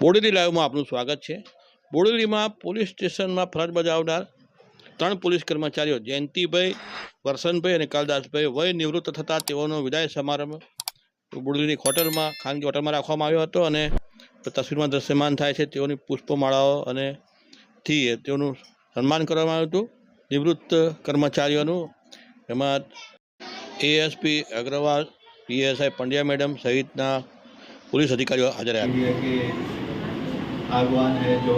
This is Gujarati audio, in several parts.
બોડેલી લાઈવમાં આપનું સ્વાગત છે બોડેલીમાં પોલીસ સ્ટેશનમાં ફરજ બજાવનાર ત્રણ પોલીસ કર્મચારીઓ જયંતિભાઈ વરસનભાઈ અને કાલદાસભાઈ વય નિવૃત્ત થતા તેઓનો વિદાય સમારંભ બોડેલીની હોટલમાં ખાનગી હોટલમાં રાખવામાં આવ્યો હતો અને તસવીરમાં દ્રશ્યમાન થાય છે તેઓની પુષ્પમાળાઓ અને થી તેઓનું સન્માન કરવામાં આવ્યું હતું નિવૃત્ત કર્મચારીઓનું એમાં ASP Agrawal PSI Pandya madam સહિતના પોલીસ અધિકારીઓ હાજર આવ્યા आगवान है जो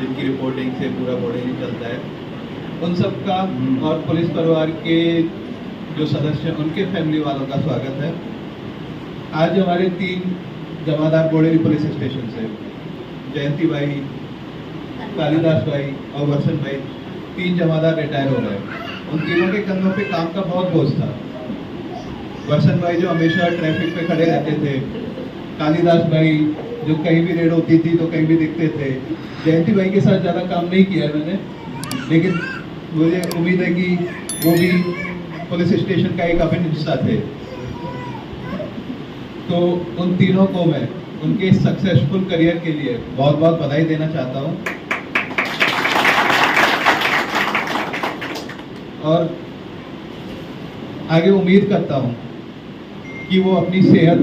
जिनकी रिपोर्टिंग से पूरा बॉर्डर चलता है उन सब का हम्म। और पुलिस परिवार के जो सदस्य हैं उनके फैमिली वालों का स्वागत है आज हमारे तीन जमादार बोडेरी पुलिस स्टेशन से जयंती भाई कालिदास भाई और वसन भाई तीन जमादार रिटायर हो गए उन तीनों के कंधों पे काम का बहुत बोझ था वसन भाई जो हमेशा ट्रैफिक पे खड़े रहते थे कालिदास भाई जो कहीं भी रेड होती थी तो कहीं भी दिखते थे जयंती भाई के साथ ज़्यादा काम नहीं किया है मैंने लेकिन मुझे उम्मीद है कि वो भी पुलिस स्टेशन का एक अभिन्न हिस्सा थे तो उन तीनों को मैं उनके सक्सेसफुल करियर के लिए बहुत बहुत बधाई देना चाहता हूँ और आगे उम्मीद करता हूँ कि वो अपनी सेहत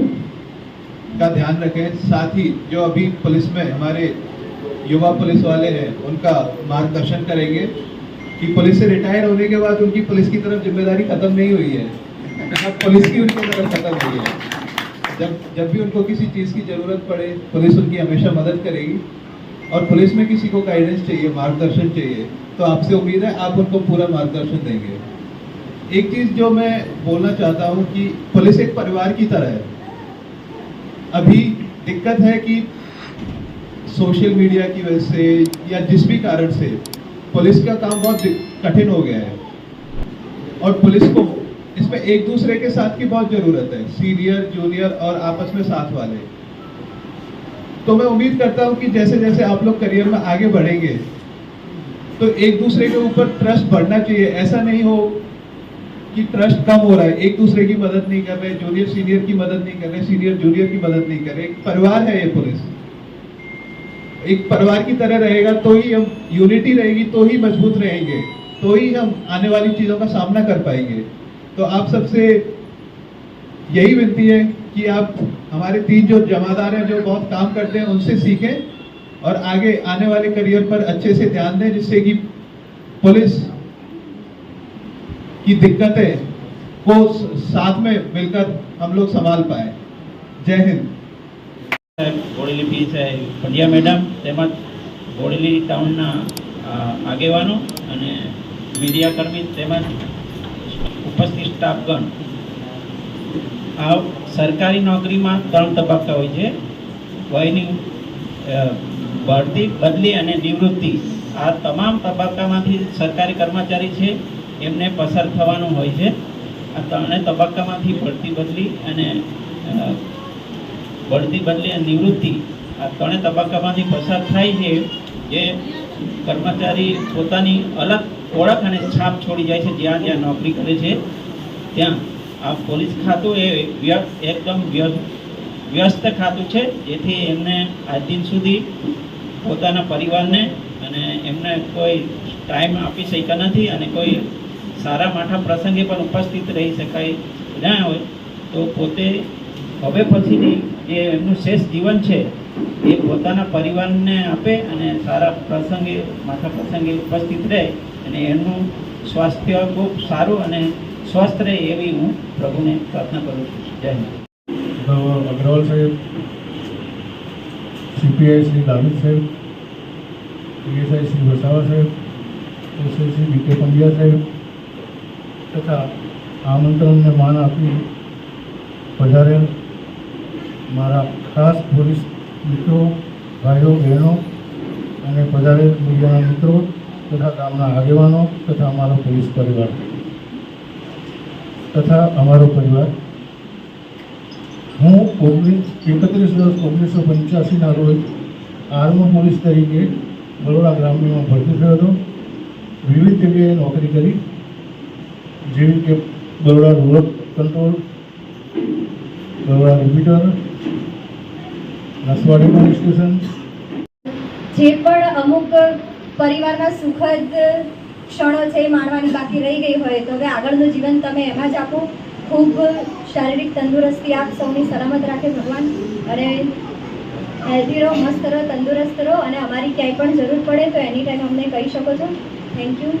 का ध्यान रखें साथ ही जो अभी पुलिस में हमारे युवा पुलिस वाले हैं उनका मार्गदर्शन करेंगे कि पुलिस से रिटायर होने के बाद उनकी पुलिस की तरफ जिम्मेदारी खत्म नहीं हुई है पुलिस की उनकी तरफ खत्म हुई है जब जब भी उनको किसी चीज़ की ज़रूरत पड़े पुलिस उनकी हमेशा मदद करेगी और पुलिस में किसी को गाइडेंस चाहिए मार्गदर्शन चाहिए तो आपसे उम्मीद है आप उनको पूरा मार्गदर्शन देंगे एक चीज़ जो मैं बोलना चाहता हूँ कि पुलिस एक परिवार की तरह है अभी दिक्कत है कि सोशल मीडिया की वजह से या जिस भी कारण से पुलिस का काम बहुत कठिन हो गया है और पुलिस को इसमें एक दूसरे के साथ की बहुत ज़रूरत है सीनियर जूनियर और आपस में साथ वाले तो मैं उम्मीद करता हूँ कि जैसे जैसे आप लोग करियर में आगे बढ़ेंगे तो एक दूसरे के ऊपर ट्रस्ट बढ़ना चाहिए ऐसा नहीं हो कि ट्रस्ट कम हो रहा है एक दूसरे की मदद नहीं कर रहे जूनियर सीनियर की मदद नहीं कर रहे सीनियर जूनियर की मदद नहीं कर रहे एक परिवार है ये पुलिस एक परिवार की तरह रहेगा तो ही हम यूनिटी रहेगी तो ही मजबूत रहेंगे तो ही हम आने वाली चीज़ों का सामना कर पाएंगे तो आप सबसे यही विनती है कि आप हमारे तीन जो जमादार हैं जो बहुत काम करते हैं उनसे सीखें और आगे आने वाले करियर पर अच्छे से ध्यान दें जिससे कि पुलिस की दिक्कतें को साथ में मिलकर हम लोग संभाल पाए જય હિન્દ ઘોડેલી પી સાહેબ પંડ્યા મેડમ તેમજ ઘોડેલી ટાઉનના આગેવાનો અને મીડિયા કર્મી તેમજ ઉપસ્થિત સ્ટાફગણ આ સરકારી નોકરીમાં ત્રણ તબક્કા હોય છે વયની ભરતી બદલી અને નિવૃત્તિ આ તમામ તબક્કામાંથી સરકારી કર્મચારી છે એમને પસાર થવાનું હોય છે આ ત્રણે તબક્કામાંથી ભરતી બદલી અને ભરતી બદલી અને નિવૃત્તિ આ ત્રણે તબક્કામાંથી પસાર થાય છે જે કર્મચારી પોતાની અલગ ઓળખ અને છાપ છોડી જાય છે જ્યાં જ્યાં નોકરી કરે છે ત્યાં આ પોલીસ ખાતું એ એકદમ વ્યસ્ત ખાતું છે જેથી એમને આજ દિન સુધી પોતાના પરિવારને અને એમને કોઈ ટાઈમ આપી શકતા નથી અને કોઈ સારા માઠા પ્રસંગે પણ ઉપસ્થિત રહી શકાય ના હોય તો પોતે હવે પછીની જે એમનું શેષ જીવન છે એ પોતાના પરિવારને આપે અને સારા પ્રસંગે માથા પ્રસંગે ઉપસ્થિત રહે અને એનું સ્વાસ્થ્ય ખૂબ સારું અને સ્વસ્થ રહે એવી હું પ્રભુને પ્રાર્થના કરું છું જય હિન્દ અગ્રવાલ સાહેબ સીપીઆઈ શ્રી દારૂદ સાહેબ પીએસઆઈ શ્રી વસાવા સાહેબ એસઆઈ શ્રી બીકે પંડ્યા સાહેબ તથા આમંત્રણને માન આપી વધારેલ મારા ખાસ પોલીસ મિત્રો ભાઈઓ બહેનો અને પધારેલ બીજાના મિત્રો તથા ગામના આગેવાનો તથા અમારો પોલીસ પરિવાર તથા અમારો પરિવાર હું ઓગણીસ એકત્રીસ દસ ઓગણીસો પંચ્યાસીના રોજ આર્મ પોલીસ તરીકે બરોડા ગ્રામ્યમાં ભરતી થયો હતો વિવિધ જગ્યાએ નોકરી કરી જેવી કે દોરડા રોલર કંટ્રોલ દોરડા રિપીટર નસવાડી પોલીસ સ્ટેશન જે પણ અમુક પરિવારના સુખદ ક્ષણો છે એ માણવાની બાકી રહી ગઈ હોય તો હવે આગળનું જીવન તમે એમાં જ આપો ખૂબ શારીરિક તંદુરસ્તી આપ સૌની સલામત રાખે ભગવાન અને હેલ્ધી રહો મસ્ત રહો તંદુરસ્ત રહો અને અમારી ક્યાંય પણ જરૂર પડે તો એની ટાઈમ અમને કહી શકો છો થેન્ક યુ